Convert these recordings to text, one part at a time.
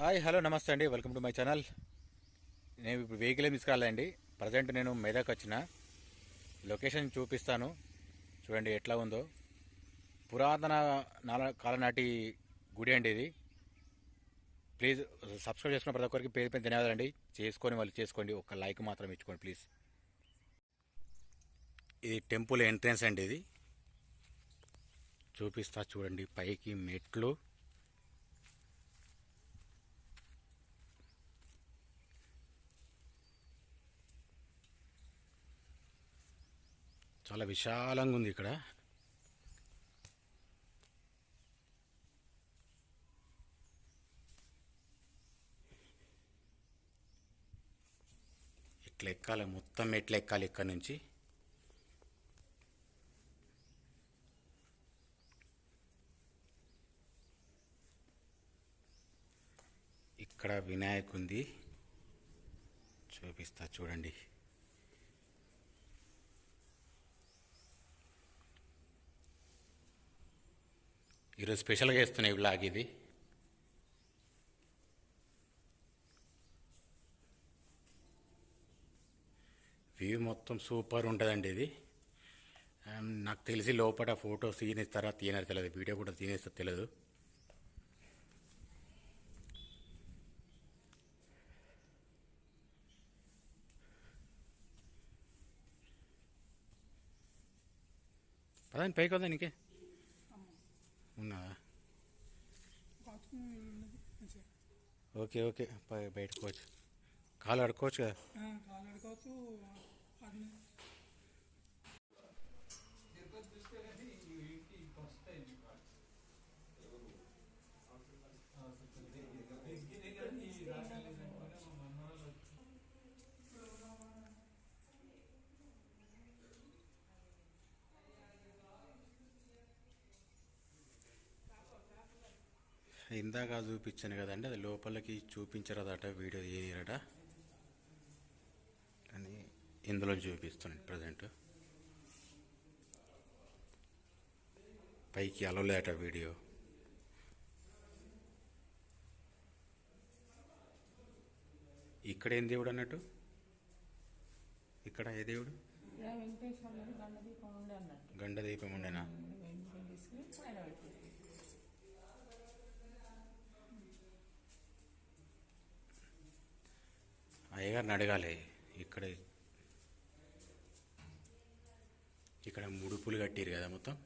Hi hello నమస్తే అండి. Welcome to my channel. నేను ఇప్పుడు వెహికల్ ఏం తీసుకురాలండి ప్రజెంట్ నేను మెదక్ వచ్చిన. లొకేషన్ చూపిస్తాను. చూడండి ఎట్లా ఉందో. పురాతన నాల కాలనాటి గుడి అండి ఇది. ప్లీజ్ సబ్స్క్రైబ్ చేసుకున్న ప్రతి ఒక్కరికి పేరు పేరు ధన్యవాదాలండి చేసుకొని వాళ్ళు చేసుకోండి. ఒక లైక్ మాత్రం ఇచ్చుకోండి ప్లీజ్. ఇది టెంపుల్ ఎంట్రన్స్ అండి ఇది. చూపిస్తా చూడండి. పైకి మెట్లు. చాలా విశాలంగా ఉంది ఇక్కడ. ఇట్లా ఎక్కాలి మొత్తం ఎట్లా ఎక్కాలి ఇక్కడ నుంచి? ఇక్కడ వినాయకుంది. చూపిస్తా చూడండి. ఈరోజు స్పెషల్గా వేస్తున్నాయి బ్లాగ్ ఇది. వ్యూ మొత్తం సూపర్ ఉంటుందండి ఇది. Um, నాకు తెలిసి లోపల ఫోటోస్ తీనేస్తారా తీయనారు తెలియదు వీడియో కూడా తీనేస్తా తెలియదు పదండి పైకి వద్దా నీకే ఉన్నదా ఓకే ఓకే. బయ- బయటకు వచ్చు. కాలు అడుకోవచ్చు కదా? అది ఇందాక చూపించాను కదండి అది లోపలికి చూపించరదట వీడియో తీయరట. కానీ ఇందులో చూపిస్తున్నాను ప్రజెంట్. పైకి అలవలేదట వీడియో. ఇక్కడ ఏం దేవుడు అన్నట్టు? ఇక్కడ ఏ దేవుడు? గండదీపం ఉండేనా? అయ్యగారిని అడగాలి. ఇక్కడ ఇక్కడ ముడుపులు కట్టిరు కదా మొత్తం.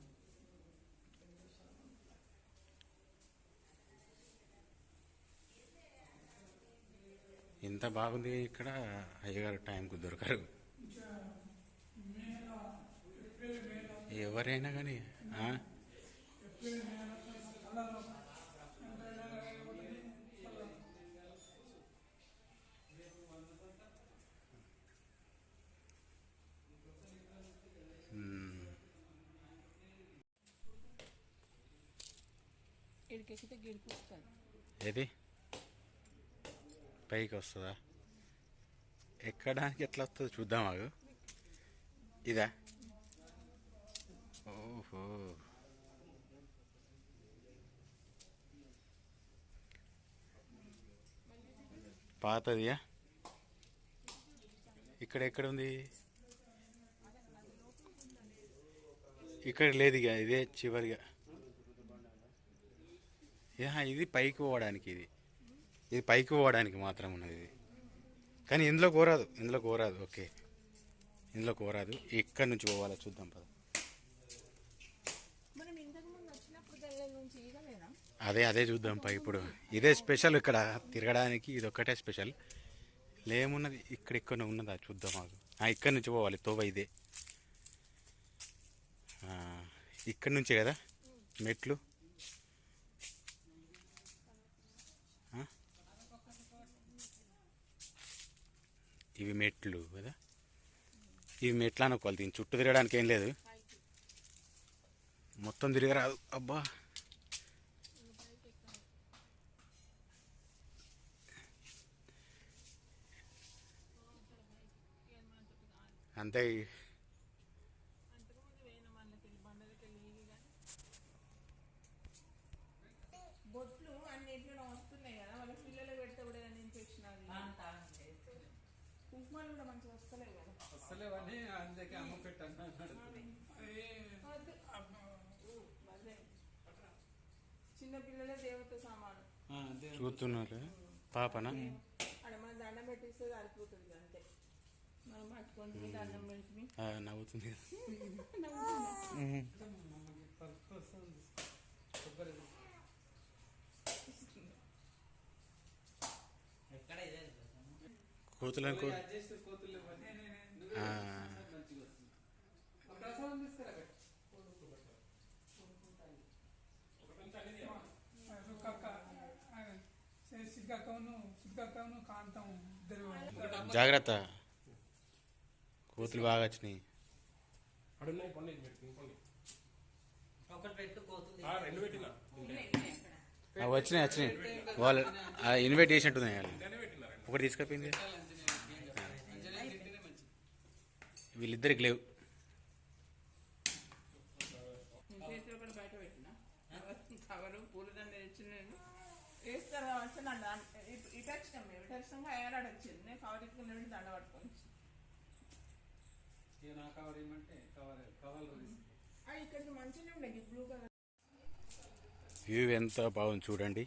ఇంత బాగుంది ఇక్కడ? అయ్యగారు టైంకు దొరకరు. ఎవరైనా కానీ గిడికి వస్తుంది ఏది? పైకి వస్తుందా? ఎక్కడానికి ఎట్లా వస్తుందో చూద్దాం ఆగు. ఇదా? ఓహో. పాతదియా ఇక్కడ ఎక్కడ ఉంది? ఇక్కడ లేదు ఇక ఇదే చివరిగా. ఇది పైకి పోవడానికి ఇది. ఇది పైకి పోవడానికి మాత్రం ఉన్నది ఇది. కానీ ఇందులో కోరాదు ఇందులో కోరాదు ఓకే. ఇందులో కోరాదు. ఇక్కడ నుంచి పోవాలా చూద్దాం పద. అదే అదే చూద్దాం పై ఇప్పుడు. ఇదే స్పెషల్ ఇక్కడ తిరగడానికి ఇది ఒక్కటే స్పెషల్. లేమున్నది ఇక్కడ ఇక్కడ ఉన్నదా చూద్దాం మాకు ఇక్కడ నుంచి పోవాలి తోవ ఇదే. ఇక్కడ నుంచే కదా? మెట్లు? ఇవి మెట్లు కదా? ఇవి మెట్లు అనుకోవాలి దీని చుట్టూ తిరగడానికి ఏం లేదు. మొత్తం తిరగరాదు. అబ్బా! అంతే. వస్తలేవని అందుకే అమ్మ పెట్టాను అన్నాడు. మళ్ళీ చిన్న పిల్లలే దేవత సామాను. చూస్తున్నారు? పాపనా? ఆడ మన దండం పెట్టిస్తే సరిపోతుంది అంతే. మనం దండం పెట్టి ఆ, నవ్వుతుంది కదా. మమ్మల్ని పరుపు వస్తుంది. కొబ్బరి కోతులకు యాడ్ చేస్తే కోతులు ఇవ్వండి. ఆ, మంచిగా వస్తుంది. ఆ ప్రసాదం తీసుకురా పెట్టు. రుక్కక్క సిద్ధక్కను సిద్ధక్కను కాంతం ఇద్దరు జాగ్రత్త కోతులు బాగా వచ్చినాయి అడున్నాయి పండి పెట్టి పండి ఒకటి పెట్టు కోతులు ఆ, రెండు పెట్టినా? ఆ, వచ్చినాయి వచ్చినాయి. వాళ్ళు ఆ, ఇన్వైట్ చేసినట్టున్నాయి వాళ్ళు. ఒకటి తీసుకపోయింది. వీళ్ళిద్దరికి లేవు. కవరు పూలదండ నేను. వేస్తారు ఇటు వచ్చినాం మేము. ఇటు వచ్చినాక ఏడాడు వచ్చింది నేను కవర్ ఇట్టుకుని వెళ్ళి దండ పట్టుకొని కవర్ ఏమంటే కవర్ కవర్ ఇక్కడికి మంచిగా ఉండే బ్లూ కలర్ వ్యూ ఎంత బాగుంది చూడండి.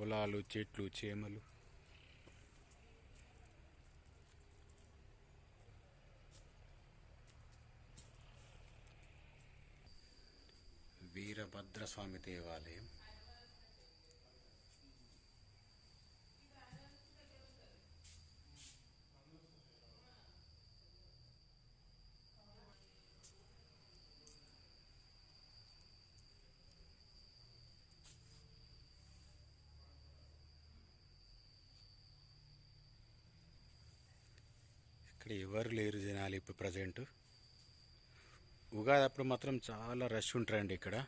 పొలాలు చెట్లు చేమలు. వీరభద్రస్వామి దేవాలయం. ఇక్కడ ఎవరు లేరు జనాలు ఇప్పుడు ప్రజెంట్. ఉగాది అప్పుడు మాత్రం చాలా రష్ ఉంటారండి ఇక్కడ.